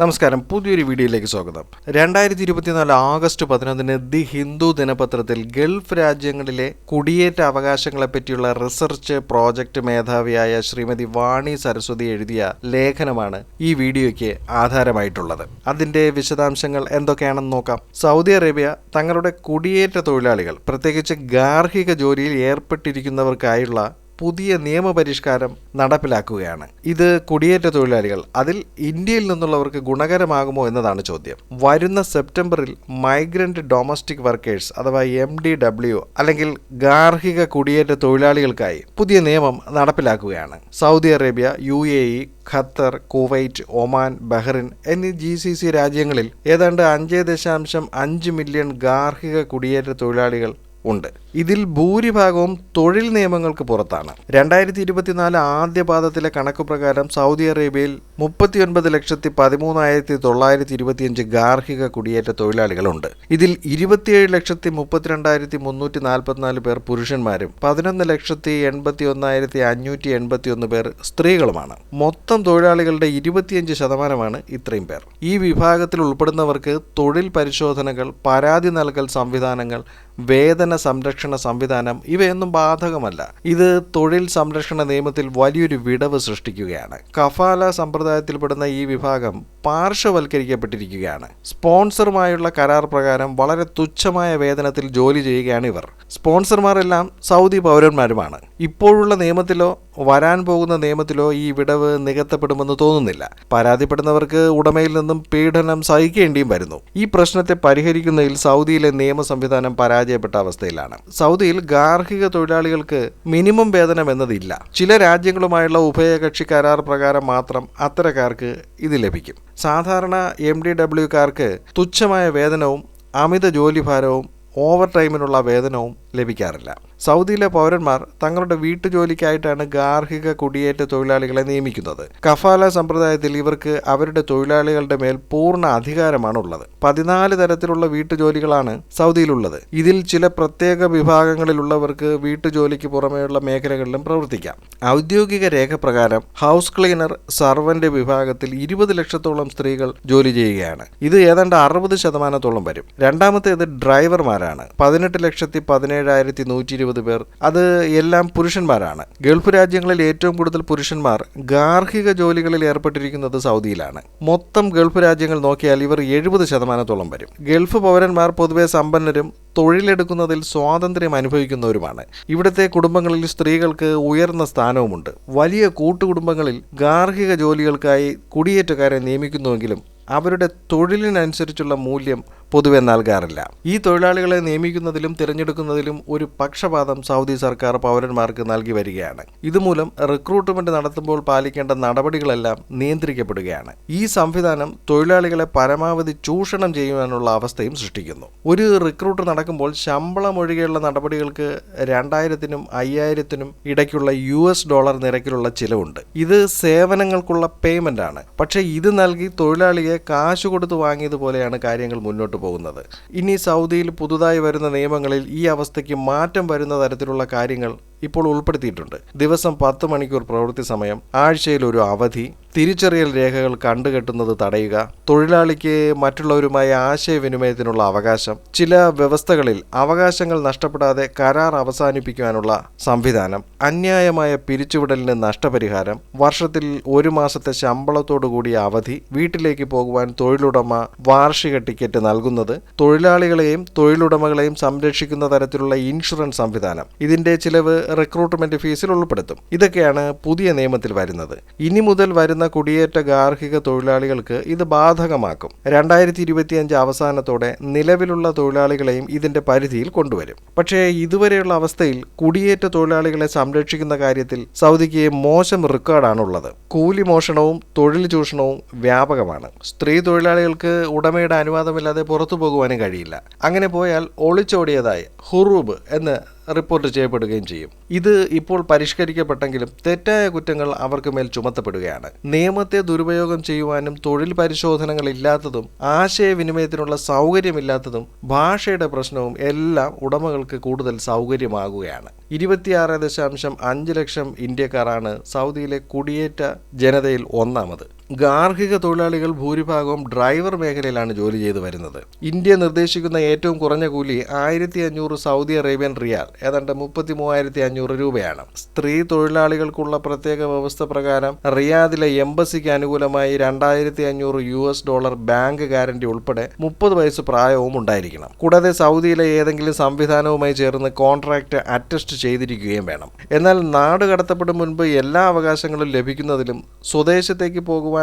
നമസ്കാരം. പുതിയൊരു വീഡിയോയിലേക്ക് സ്വാഗതം. രണ്ടായിരത്തി ഇരുപത്തിനാല് ആഗസ്റ്റ് പതിനൊന്നിന് ദി ഹിന്ദു ദിനപത്രത്തിൽ ഗൾഫ് രാജ്യങ്ങളിലെ കുടിയേറ്റ അവകാശങ്ങളെ പറ്റിയുള്ള റിസർച്ച് പ്രോജക്റ്റ് മേധാവിയായ ശ്രീമതി വാണി സരസ്വതി എഴുതിയ ലേഖനമാണ് ഈ വീഡിയോയ്ക്ക് ആധാരമായിട്ടുള്ളത്. അതിന്റെ വിശദാംശങ്ങൾ എന്തൊക്കെയാണെന്ന് നോക്കാം. സൗദി അറേബ്യ തങ്ങളുടെ കുടിയേറ്റ തൊഴിലാളികൾ പ്രത്യേകിച്ച് ഗാർഹിക ജോലിയിൽ ഏർപ്പെട്ടിരിക്കുന്നവർക്കായുള്ള പുതിയ നിയമപരിഷ്കാരം നടപ്പിലാക്കുകയാണ്. ഇത് കുടിയേറ്റ തൊഴിലാളികൾ അതിൽ ഇന്ത്യയിൽ നിന്നുള്ളവർക്ക് ഗുണകരമാകുമോ എന്നതാണ് ചോദ്യം. വരുന്ന സെപ്റ്റംബറിൽ മൈഗ്രന്റ് ഡൊമസ്റ്റിക് വർക്കേഴ്സ് അഥവാ എം ഡി ഡബ്ല്യു അല്ലെങ്കിൽ ഗാർഹിക കുടിയേറ്റ തൊഴിലാളികൾക്കായി പുതിയ നിയമം നടപ്പിലാക്കുകയാണ്. Saudi Arabia U A E Qatar Kuwait Oman Bahrain എന്നീ ജി സി സി രാജ്യങ്ങളിൽ ഏതാണ്ട് അഞ്ച് ദശാംശം അഞ്ച് മില്യൺ ഗാർഹിക കുടിയേറ്റ തൊഴിലാളികൾ ഉണ്ട്. ഇതിൽ ഭൂരിഭാഗവും തൊഴിൽ നിയമങ്ങൾക്ക് പുറത്താണ്. രണ്ടായിരത്തി ഇരുപത്തിനാല് ആദ്യ പാദത്തിലെ കണക്ക് പ്രകാരം സൗദി അറേബ്യയിൽ മുപ്പത്തിയൊൻപത് ലക്ഷത്തി പതിമൂന്നായിരത്തി തൊള്ളായിരത്തി ഇരുപത്തിയഞ്ച് ഗാർഹിക കുടിയേറ്റ തൊഴിലാളികളുണ്ട്. ഇതിൽ ഇരുപത്തിയേഴ് ലക്ഷത്തി മുപ്പത്തിരണ്ടായിരത്തി മുന്നൂറ്റി നാൽപ്പത്തിനാല് പേർ പുരുഷന്മാരും പതിനൊന്ന് ലക്ഷത്തി എൺപത്തി ഒന്നായിരത്തി അഞ്ഞൂറ്റി എൺപത്തി ഒന്ന് പേർ സ്ത്രീകളുമാണ്. മൊത്തം തൊഴിലാളികളുടെ ഇരുപത്തിയഞ്ച് ശതമാനമാണ് ഇത്രയും പേർ. ഈ വിഭാഗത്തിൽ ഉൾപ്പെടുന്നവർക്ക് തൊഴിൽ പരിശോധനകൾ പരാതി നൽകൽ സംവിധാനങ്ങൾ വേതന സംരക്ഷണ സംവിധാനം ഇവയൊന്നും ബാധകമല്ല. ഇത് തൊഴിൽ സംരക്ഷണ നിയമത്തിൽ വലിയൊരു വിടവ് സൃഷ്ടിക്കുകയാണ്. കഫാല സമ്പ്രദായത്തിൽപ്പെടുന്ന ഈ വിഭാഗം പാർശ്വവൽക്കരിക്കപ്പെട്ടിരിക്കുകയാണ്. സ്പോൺസറുമായുള്ള കരാർ പ്രകാരം വളരെ തുച്ഛമായ വേതനത്തിൽ ജോലി ചെയ്യുകയാണ് ഇവർ. സ്പോൺസർമാരെല്ലാം സൗദി പൗരന്മാരുമാണ്. ഇപ്പോഴുള്ള നിയമത്തിലോ വരാൻ പോകുന്ന നിയമത്തിലോ ഈ വിടവ് നികത്തപ്പെടുമെന്ന് തോന്നുന്നില്ല. പരാതിപ്പെടുന്നവർക്ക് ഉടമയിൽ നിന്നും പീഡനം സഹിക്കേണ്ടിയും വരുന്നു. ഈ പ്രശ്നത്തെ പരിഹരിക്കുന്നതിൽ സൗദിയിലെ നിയമ സംവിധാനം പരാജയപ്പെട്ട അവസ്ഥയിലാണ്. സൗദിയിൽ ഗാർഹിക തൊഴിലാളികൾക്ക് മിനിമം വേതനം എന്നതില്ല. ചില രാജ്യങ്ങളുമായുള്ള ഉഭയകക്ഷി കരാർ പ്രകാരം മാത്രം അത്തരക്കാർക്ക് ഇത് ലഭിക്കും. സാധാരണ എം ഡി ഡബ്ല്യുക്കാർക്ക് തുച്ഛമായ വേതനവും അമിത ജോലിഭാരവും ഓവർ ടൈമിനുള്ള വേതനവും ലഭിക്കാറില്ല. സൗദിയിലെ പൗരന്മാർ തങ്ങളുടെ വീട്ടുജോലിക്കായിട്ടാണ് ഗാർഹിക കുടിയേറ്റ തൊഴിലാളികളെ നിയമിക്കുന്നത്. കഫാല സമ്പ്രദായത്തിൽ ഇവർക്ക് അവരുടെ തൊഴിലാളികളുടെ മേൽ പൂർണ അധികാരമാണ് ഉള്ളത് പതിനാല് തരത്തിലുള്ള വീട്ടുജോലികളാണ് സൗദിയിലുള്ളത്. ഇതിൽ ചില പ്രത്യേക വിഭാഗങ്ങളിലുള്ളവർക്ക് വീട്ടുജോലിക്ക് പുറമെയുള്ള മേഖലകളിലും പ്രവർത്തിക്കാം. ഔദ്യോഗിക രേഖ പ്രകാരം ഹൗസ് ക്ലീനർ സർവന്റ് വിഭാഗത്തിൽ ഇരുപത് ലക്ഷത്തോളം സ്ത്രീകൾ ജോലി ചെയ്യുകയാണ്. ഇത് ഏതാണ്ട് അറുപത് ശതമാനത്തോളം വരും. രണ്ടാമത്തേത് ഡ്രൈവർമാരാണ്. പതിനെട്ട് ലക്ഷത്തി പതിനേഴായിരത്തി നൂറ്റി ഇരുപത് പേർ. അത് എല്ലാം പുരുഷന്മാരാണ്. ഗൾഫ് രാജ്യങ്ങളിൽ ഏറ്റവും കൂടുതൽ പുരുഷന്മാർ ഗാർഹിക ജോലികളിൽ ഏർപ്പെട്ടിരിക്കുന്നത് സൗദിയിലാണ്. മൊത്തം ഗൾഫ് രാജ്യങ്ങൾ നോക്കിയാൽ ഇവർ എഴുപത് ശതമാനത്തോളം വരും. ഗൾഫ് പൗരന്മാർ പൊതുവെ സമ്പന്നരും തൊഴിലെടുക്കുന്നതിൽ സ്വാതന്ത്ര്യം അനുഭവിക്കുന്നവരുമാണ്. ഇവിടുത്തെ കുടുംബങ്ങളിൽ സ്ത്രീകൾക്ക് ഉയർന്ന സ്ഥാനവുമുണ്ട്. വലിയ കൂട്ടുകുടുംബങ്ങളിൽ ഗാർഹിക ജോലികൾക്കായി കുടിയേറ്റക്കാരെ നിയമിക്കുന്നുവെങ്കിലും അവരുടെ തൊഴിലിനനുസരിച്ചുള്ള മൂല്യം പൊതുവെ നൽകാറില്ല. ഈ തൊഴിലാളികളെ നിയമിക്കുന്നതിലും തിരഞ്ഞെടുക്കുന്നതിലും ഒരു പക്ഷപാതം സൗദി സർക്കാർ പൗരന്മാർക്ക് നൽകി വരികയാണ്. ഇതുമൂലം റിക്രൂട്ട്മെന്റ് നടത്തുമ്പോൾ പാലിക്കേണ്ട നടപടികളെല്ലാം നിയന്ത്രിക്കപ്പെടുകയാണ്. ഈ സംവിധാനം തൊഴിലാളികളെ പരമാവധി ചൂഷണം ചെയ്യുവാനുള്ള അവസ്ഥയും സൃഷ്ടിക്കുന്നു. ഒരു റിക്രൂട്ട് നടക്കുമ്പോൾ ശമ്പളം ഒഴികെയുള്ള നടപടികൾക്ക് രണ്ടായിരത്തിനും അയ്യായിരത്തിനും ഇടയ്ക്കുള്ള യു എസ് ഡോളർ നിരക്കിലുള്ള ചിലവുണ്ട്. ഇത് സേവനങ്ങൾക്കുള്ള പേയ്മെന്റ് ആണ് പക്ഷേ ഇത് നൽകി തൊഴിലാളിയെ കാശ് കൊടുത്ത് വാങ്ങിയതുപോലെയാണ് കാര്യങ്ങൾ മുന്നോട്ട് പോകുന്നത്. ഇനി സൗദിയിൽ പുതുതായി വരുന്ന നിയമങ്ങളിൽ ഈ അവസ്ഥയ്ക്ക് മാറ്റം വരുന്ന തരത്തിലുള്ള കാര്യങ്ങൾ ഇപ്പോൾ ഉൾപ്പെടുത്തിയിട്ടുണ്ട്. ദിവസം പത്ത് മണിക്കൂർ പ്രവൃത്തി സമയം ആഴ്ചയിൽ ഒരു അവധി തിരിച്ചറിയൽ രേഖകൾ കണ്ടുകെട്ടുന്നത് തടയുക തൊഴിലാളിക്ക് മറ്റുള്ളവരുമായി ആശയവിനിമയത്തിനുള്ള അവകാശം ചില വ്യവസ്ഥകളിൽ അവകാശങ്ങൾ നഷ്ടപ്പെടാതെ കരാർ അവസാനിപ്പിക്കുവാനുള്ള സംവിധാനം അന്യായമായ പിരിച്ചുവിടലിന് നഷ്ടപരിഹാരം വർഷത്തിൽ ഒരു മാസത്തെ ശമ്പളത്തോടു കൂടിയ അവധി വീട്ടിലേക്ക് പോകുവാൻ തൊഴിലുടമ വാർഷിക ടിക്കറ്റ് നൽകുന്നത് തൊഴിലാളികളെയും തൊഴിലുടമകളെയും സംരക്ഷിക്കുന്ന തരത്തിലുള്ള ഇൻഷുറൻസ് സംവിധാനം. ഇതിന്റെ ചിലവ് റിക്രൂട്ട്മെന്റ് ഫീസിൽ ഉൾപ്പെടുത്തും. ഇതൊക്കെയാണ് പുതിയ നിയമത്തിൽ വരുന്നത്. ഇനി മുതൽ വരുന്ന കുടിയേറ്റ ഗാർഹിക തൊഴിലാളികൾക്ക് ഇത് ബാധകമാക്കും. രണ്ടായിരത്തി ഇരുപത്തിയഞ്ച് അവസാനത്തോടെ നിലവിലുള്ള തൊഴിലാളികളെയും ഇതിന്റെ പരിധിയിൽ കൊണ്ടുവരും. പക്ഷേ ഇതുവരെയുള്ള അവസ്ഥയിൽ കുടിയേറ്റ തൊഴിലാളികളെ സംരക്ഷിക്കുന്ന കാര്യത്തിൽ സൗദിക്ക് മോശം റെക്കോർഡാണുള്ളത്. കൂലി മോഷണവും തൊഴിൽ ചൂഷണവും വ്യാപകമാണ്. സ്ത്രീ തൊഴിലാളികൾക്ക് ഉടമയുടെ അനുവാദമില്ലാതെ പുറത്തു പോകുവാനും കഴിയില്ല. അങ്ങനെ പോയാൽ ഒളിച്ചോടിയതായി ഹുറൂബ് എന്ന് റിപ്പോർട്ട് ചെയ്യപ്പെടുകയും ചെയ്യും. ഇത് ഇപ്പോൾ പരിഷ്കരിക്കപ്പെട്ടെങ്കിലും തെറ്റായ കുറ്റങ്ങൾ അവർക്ക് മേൽ ചുമത്തപ്പെടുകയാണ്. നിയമത്തെ ദുരുപയോഗം ചെയ്യുവാനും തൊഴിൽ പരിശോധനകൾ ഇല്ലാത്തതും ആശയവിനിമയത്തിനുള്ള സൗകര്യമില്ലാത്തതും ഭാഷയുടെ പ്രശ്നവും എല്ലാം ഉടമകൾക്ക് കൂടുതൽ സൗകര്യമാകുകയാണ്. ഇരുപത്തിയാറ് ദശാംശം അഞ്ച് ലക്ഷം ഇന്ത്യക്കാരാണ് സൗദിയിലെ കുടിയേറ്റ ജനതയിൽ ഒന്നാമത്. ഗാർഹിക തൊഴിലാളികൾ ഭൂരിഭാഗവും ഡ്രൈവർ മേഖലയിലാണ് ജോലി ചെയ്തു വരുന്നത്. ഇന്ത്യ നിർദ്ദേശിക്കുന്ന ഏറ്റവും കുറഞ്ഞ കൂലി ആയിരത്തി അഞ്ഞൂറ് സൗദി അറേബ്യൻ റിയാൽ ഏതാണ്ട് മുപ്പത്തി മൂവായിരത്തി അഞ്ഞൂറ് രൂപയാണ്. സ്ത്രീ തൊഴിലാളികൾക്കുള്ള പ്രത്യേക വ്യവസ്ഥ പ്രകാരം റിയാദിലെ എംബസിക്ക് അനുകൂലമായി രണ്ടായിരത്തി അഞ്ഞൂറ് U S dollar bank guarantee ഉൾപ്പെടെ മുപ്പത് വയസ്സ് പ്രായവും ഉണ്ടായിരിക്കണം. കൂടാതെ സൗദിയിലെ ഏതെങ്കിലും സംവിധാനവുമായി ചേർന്ന് കോൺട്രാക്ട് അറ്റസ്റ്റ് ചെയ്തിരിക്കുകയും വേണം. എന്നാൽ നാട് കടത്തപ്പെടും മുൻപ് എല്ലാ അവകാശങ്ങളും ലഭിക്കുന്നതിലും സ്വദേശത്തേക്ക് പോകുവാൻ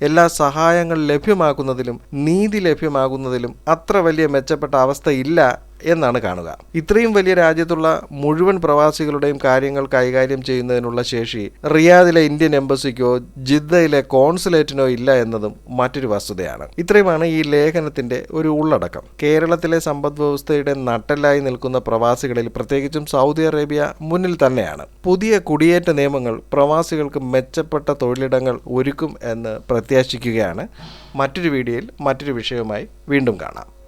എല്ലാ സഹായങ്ങൾ ലഭ്യമാക്കുന്നതിലും നീതി ലഭ്യമാകുന്നതിലും അത്ര വലിയ മെച്ചപ്പെട്ട അവസ്ഥയില്ല എന്നാണ് കാണുക. ഇത്രയും വലിയ രാജ്യത്തുള്ള മുഴുവൻ പ്രവാസികളുടെയും കാര്യങ്ങൾ കൈകാര്യം ചെയ്യുന്നതിനുള്ള ശേഷി റിയാദിലെ ഇന്ത്യൻ എംബസിക്കോ ജിദ്ദയിലെ കോൺസുലേറ്റിനോ ഇല്ല എന്നതും മറ്റൊരു വസ്തുതയാണ്. ഇത്രയുമാണ് ഈ ലേഖനത്തിന്റെ ഒരു ഉള്ളടക്കം. കേരളത്തിലെ സമ്പദ് വ്യവസ്ഥയുടെ നട്ടലായി നിൽക്കുന്ന പ്രവാസികളിൽ പ്രത്യേകിച്ചും സൗദി അറേബ്യ മുന്നിൽ തന്നെയാണ്. പുതിയ കുടിയേറ്റ നിയമങ്ങൾ പ്രവാസികൾക്ക് മെച്ചപ്പെട്ട തൊഴിലിടങ്ങൾ ഒരുക്കും എന്ന് പ്രത്യാശിക്കുകയാണ്. മറ്റൊരു വീഡിയോയിൽ മറ്റൊരു വിഷയവുമായി വീണ്ടും കാണാം.